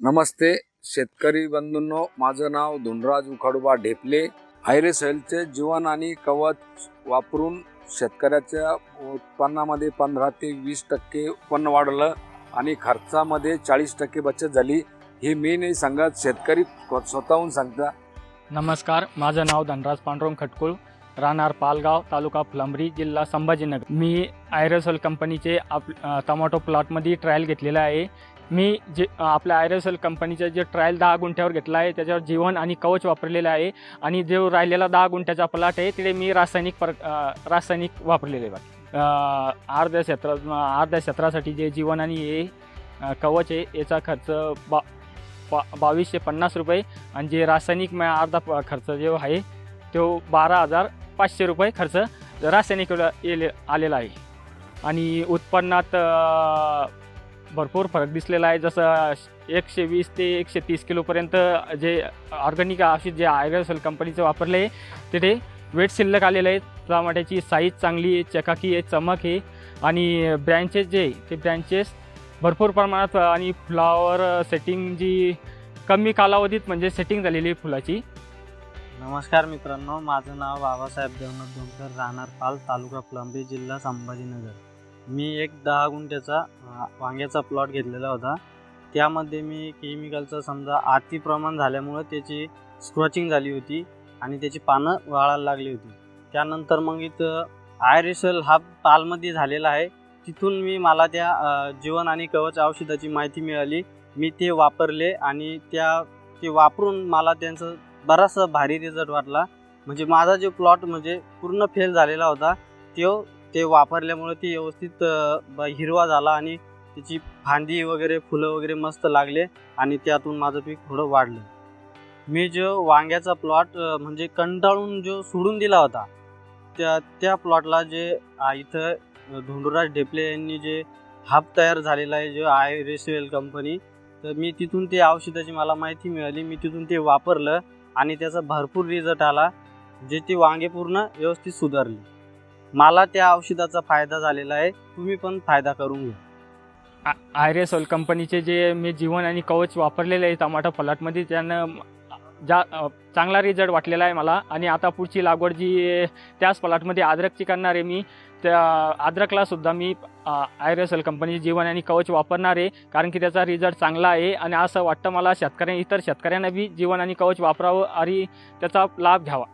नमस्ते शेतकरी बंधूंनो. माझं नाव धुनराज उखाडोबा ढेपले. आयरेसएलचे जीवन आणि कवच वापरून शेतकऱ्याच्या उत्पन्नामध्ये पंधरा ते वीस टक्के उत्पन्न वाढलं आणि खर्चामध्ये चाळीस टक्के बचत झाली. हे मी नाही सांगत शेतकरी स्वतःहून सांगता. नमस्कार माझं नाव धनराज पांडुरंग खटकुळ राहणार पालगाव तालुका फुलंब्री जिल्हा संभाजीनगर. मी आयरेसल कंपनीचे आप अ, टोमॅटो प्लॉटमध्ये ट्रायल घेतलेला आहे. मी जे अ, आपल्या एल कंपनीचे जे ट्रायल दहा गुंठ्यावर घेतला आहे त्याच्यावर जीवन आणि कवच वापरलेलं आहे आणि जो राहिलेला दहा गुंठ्याचा प्लॉट आहे तिथे मी रासायनिक पर रासायनिक वापरलेले आहे अर्ध्या क्षेत्र अर्ध्या क्षेत्रासाठी जे जीवन आणि हे कवच आहे याचा खर्च बा बा बावीसशे पन्नास रुपये आणि जे रासायनिक म- अर्धा प- खर्च जो आहे तो बारा हजार पाचशे रुपये खर्च रासायनिक येले आलेला आहे. आणि उत्पन्नात भरपूर फरक दिसलेला आहे. जसं एकशे वीस ते एकशे तीस किलोपर्यंत जे ऑर्गॅनिक औषध जे आयरसल कंपनीचं वापरलं आहे तिथे वेट शिल्लक आलेलं आहे. टमाट्याची साईज चांगली आहे चकाकी आहे चमक आहे. आणि ब्रँचेस जे आहे ते ब्रँचेस भरपूर प्रमाणात आणि फ्लॉवर सेटिंग जी कमी कालावधीत म्हणजे सेटिंग झालेली आहे फुलाची. नमस्कार मित्रांनो माझं नाव बाबासाहेब देवनाथ दोनकर राहणार पाल तालुका प्लंबी जिल्हा संभाजीनगर. मी एक दहा गुंठ्याचा वांग्याचा प्लॉट घेतलेला होता. त्यामध्ये मी केमिकलचं समजा अति प्रमाण झाल्यामुळं त्याची स्क्रॉचिंग झाली होती आणि त्याची पानं वाळायला लागली होती. त्यानंतर मग इथं आयरिसल हा पालमध्ये झालेला आहे. तिथून मी मला त्या जीवन आणि कवच औषधाची माहिती मिळाली. मी ते वापरले आणि त्या ते वापरून मला त्यांचं बराचसा भारी रिझल्ट वाटला. म्हणजे माझा जो प्लॉट म्हणजे पूर्ण फेल झालेला होता तो ते वापरल्यामुळे ती व्यवस्थित हिरवा झाला आणि त्याची फांदी वगैरे फुलं वगैरे मस्त लागले आणि त्यातून माझं पीक थोडं वाढलं. मी जो वांग्याचा प्लॉट म्हणजे कंटाळून जो सोडून दिला होता त्या त्या प्लॉटला जे इथं धोंडुराज ढेपले यांनी जे हाप तयार झालेला आहे जो आय रेसवेल कंपनी तर मी तिथून ते औषधाची मला माहिती मिळाली. मी तिथून ते वापरलं आणि त्याचा भरपूर रिझल्ट आला जे ती वांगे पूर्ण व्यवस्थित सुधारली. मला त्या औषधाचा फायदा झालेला आहे. तुम्ही पण फायदा करून घ्या. आयरेसोल कंपनीचे जे मी जीवन आणि कवच वापरलेले आहे टमाटो प्लॉटमध्ये त्यानं जा अ, चांगला रिझल्ट वाटलेला आहे मला. आणि आता पुढची लागवड जी त्याच प्लॉटमध्ये अद्रकची करणार आहे मी. त्या अद्रकलासुद्धा सुद्धा मी आयरेसल कंपनीचे जीवन आणि कवच वापरणार आहे. कारण की त्याचा रिझल्ट चांगला आहे. आणि असं वाटतं मला शेतकऱ्या इतर शेतकऱ्यांना बी जीवन आणि कवच वापरावं आणि त्याचा लाभ घ्यावा.